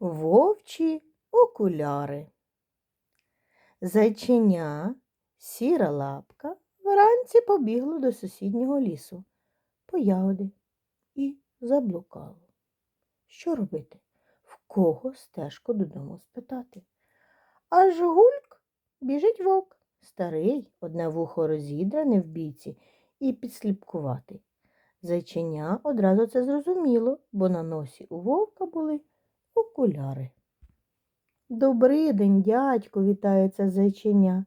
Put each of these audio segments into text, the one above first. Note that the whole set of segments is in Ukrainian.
Вовчі окуляри. Зайченя, сіра лапка, вранці побігло до сусіднього лісу по ягоди і заблукало. Що робити? В кого стежку додому спитати? Аж гульк біжить вовк, старий, одне вухо розідрене в бійці і підсліпкуватий. Зайченя одразу це зрозуміло, бо на носі у вовка були окуляри. Добрий день, дядько, вітається зайченя.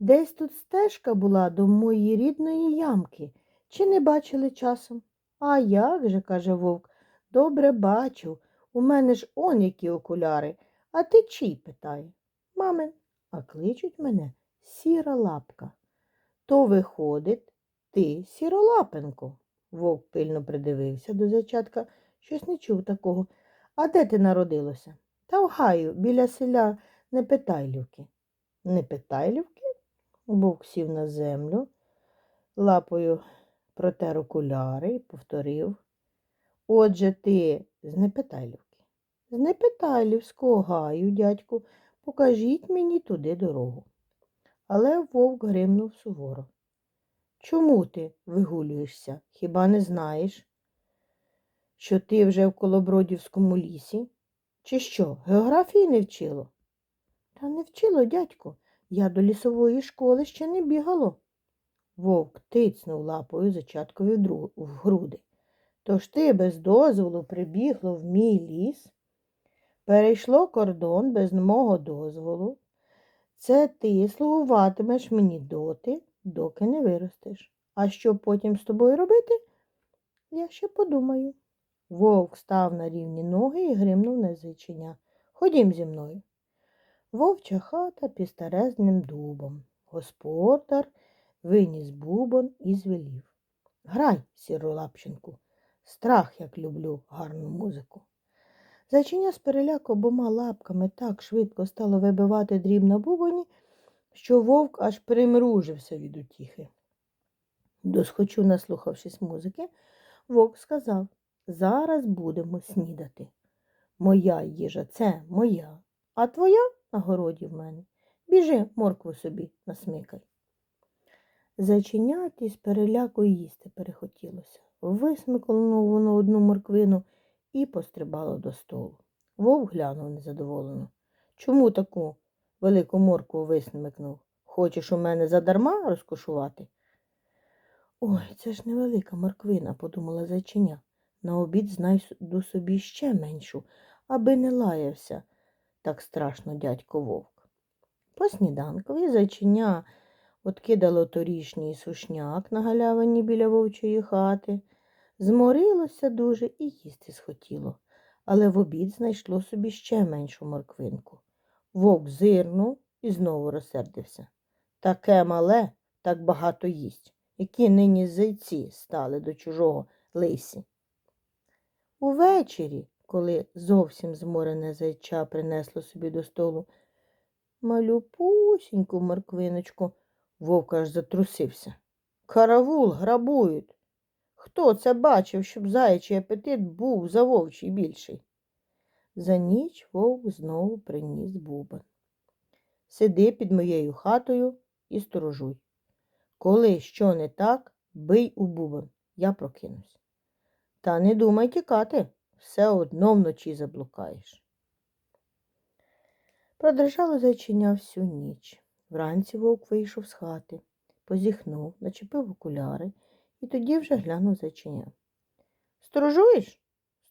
Десь тут стежка була до моєї рідної ямки. Чи не бачили часом? А як же, каже вовк, добре бачу. У мене ж он які окуляри. А ти чий? питає. Мамин, а кличуть мене сіра лапка. То виходить, ти сіролапенко. Вовк пильно придивився до зайчатка, щось не чув такого. А де ти народилося? Та в гаю, біля селя Непитайлівки. Непитайлівки? Вовк сів на землю, лапою протер окуляри і повторив. Отже, ти з Непитайлівки. З Непитайлівського гаю, дядьку, покажіть мені туди дорогу. Але вовк гримнув суворо. Чому ти вигулюєшся? Хіба не знаєш, що ти вже в Колобродівському лісі? Чи що, географії не вчило? Та не вчило, дядько. Я до лісової школи ще не бігало. Вовк тицнув лапою зачаткові в груди. Тож ти без дозволу прибігло в мій ліс, перейшло кордон без мого дозволу. Це ти слугуватимеш мені доти, доки не виростеш. А що потім з тобою робити? Я ще подумаю. Вовк став на рівні ноги і гримнув на зайчиня. Ходім зі мною. Вовча хата під старезним дубом. Господар виніс бубон і звелів. Грай, сіролапченку, страх, як люблю гарну музику. Зайчиня з переляку обома лапками так швидко стало вибивати дріб на бубоні, що вовк аж примружився від утіхи. Досхочу, наслухавшись музики, вовк сказав Зараз будемо снідати. Моя їжа, це моя, а твоя на городі в мене. Біжи, моркву собі насмикай. Зайченяті з переляку їсти перехотілося. Висмикнуло воно одну морквину і пострибало до столу. Вовк глянув незадоволено. Чому таку велику моркву висмикнув? Хочеш у мене задарма розкошувати? Ой, це ж невелика морквина, подумала зайчиня. На обід знайду собі ще меншу, аби не лаявся так страшно дядько вовк. По сніданкові зайчиня откидало торішній сушняк на галявині біля вовчої хати, зморилося дуже і їсти схотіло, але в обід знайшло собі ще меншу морквинку. Вовк зирнув і знову розсердився. Таке мале, так багато їсть, які нині зайці стали до чужого лисі. Увечері, коли зовсім зморене зайча принесло собі до столу малюпусіньку морквиночку, вовк аж затрусився. Каравул грабують. Хто це бачив, щоб заячий апетит був за вовчий більший? За ніч вовк знову приніс бубен. Сиди під моєю хатою і сторожуй. Коли що не так, бий у бубен, я прокинусь. Та не думай тікати, все одно вночі заблукаєш. Продрижало зайчиня всю ніч. Вранці вовк вийшов з хати, позіхнув, начепив окуляри і тоді вже глянув зайчиня. Сторожуєш?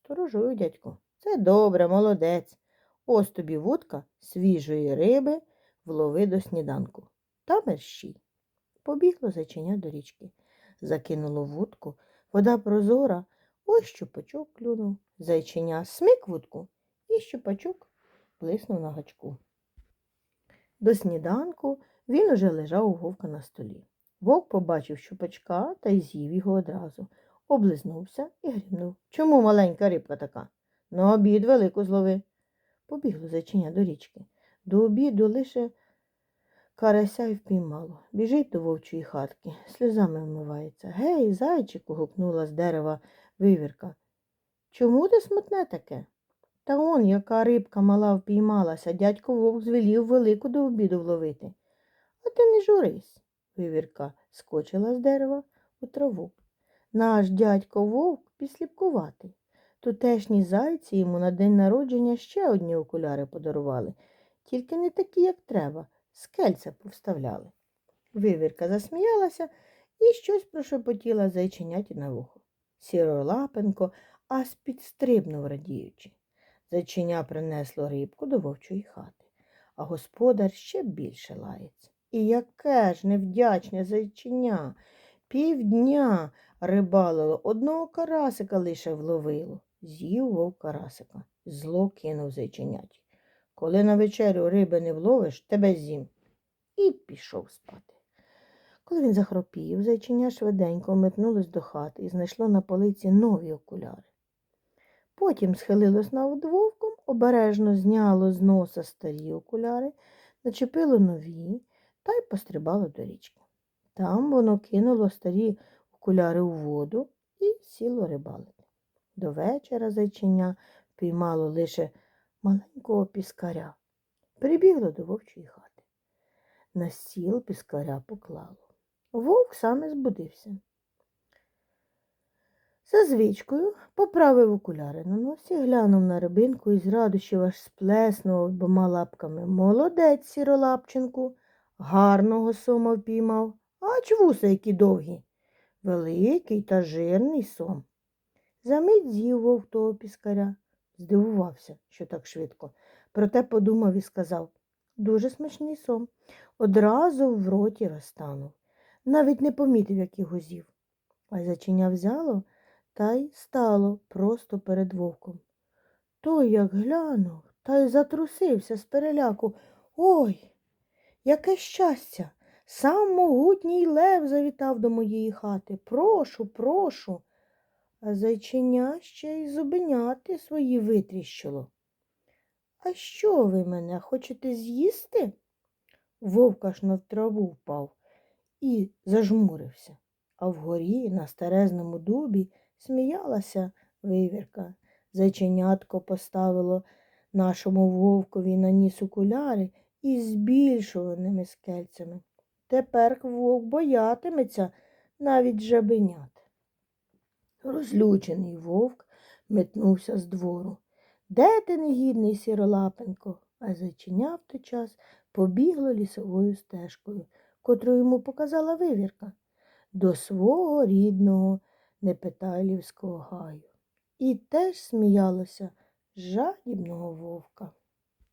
Сторожую, дядько. Це добре, молодець. Ось тобі вудка свіжої риби влови до сніданку. Та мерщій. Побігло зайчиня до річки. Закинуло вудку, вода прозора, ось щупачок клюнув. Зайчиня смик вудку, і щупачок плиснув на гачку. До сніданку він уже лежав у вовка на столі. Вовк побачив щупачка та й з'їв його одразу, облизнувся і грімнув. Чому маленька рибка така? На обід велику злови. Побігло зайчиня до річки. До обіду лише карася й впіймало. Біжить до вовчої хатки, сльозами вмивається. Гей, зайчику. гукнула з дерева вивірка. Чому ти смутне таке? Та он, яка рибка мала впіймалася, дядько вовк звелів велику до обіду вловити. А ти не журись, вивірка скочила з дерева у траву. Наш дядько вовк підсліпкуватий. Тутешні зайці йому на день народження ще одні окуляри подарували, тільки не такі, як треба, скельця повставляли. Вивірка засміялася і щось прошепотіла зайченяті на вухо. Сіролапенко аж підстрибнув, радіючи. Зайчиня принесло рибку до вовчої хати, а господар ще більше лається. І яке ж невдячне зайчиня. Півдня рибалило, одного карасика лише вловило. З'їв вовк карасика, зло кинув зайченяті. Коли на вечерю риби не вловиш, тебе з'їм. І пішов спати. Коли він захропів, зайчиня швиденько метнулось до хати і знайшло на полиці нові окуляри. Потім схилилось над вовком, обережно зняло з носа старі окуляри, начепило нові та й пострибало до річки. Там воно кинуло старі окуляри у воду і сіло рибалити. До вечора зайчиня впіймало лише маленького піскаря. Прибігло до вовчої хати. На стіл піскаря поклало. Вовк саме збудився. За звичкою поправив окуляри на носі, глянув на рибинку і з радощів аж сплеснув обома лапками. Молодець, сіролапченку, гарного сома впіймав, ач вуса які довгі, великий та жирний сом. Замить з'їв вовк того піскаря, здивувався, що так швидко. Проте подумав і сказав дуже смачний сом. Одразу в роті розтанув. Навіть не помітив, як його з'їв. А зачиня взяло та й стало просто перед вовком. Той як глянув, та й затрусився з переляку. Ой, яке щастя! Сам могутній лев завітав до моєї хати. Прошу, прошу. А зайчиня ще й зубеняти свої витріщило. А що ви мене хочете з'їсти? Вовк аж на траву впав і зажмурився, а вгорі на старезному дубі сміялася вивірка. Зайченятко поставило нашому вовкові на ніс окуляри із збільшуваними скельцями. Тепер вовк боятиметься навіть жабенят. Розлючений вовк метнувся з двору. Де ти, негідний сіролапенько? А зайчиня той час побігло лісовою стежкою, котру йому показала вивірка, до свого рідного Непетайлівського гаю. І теж сміялося жадібного вовка.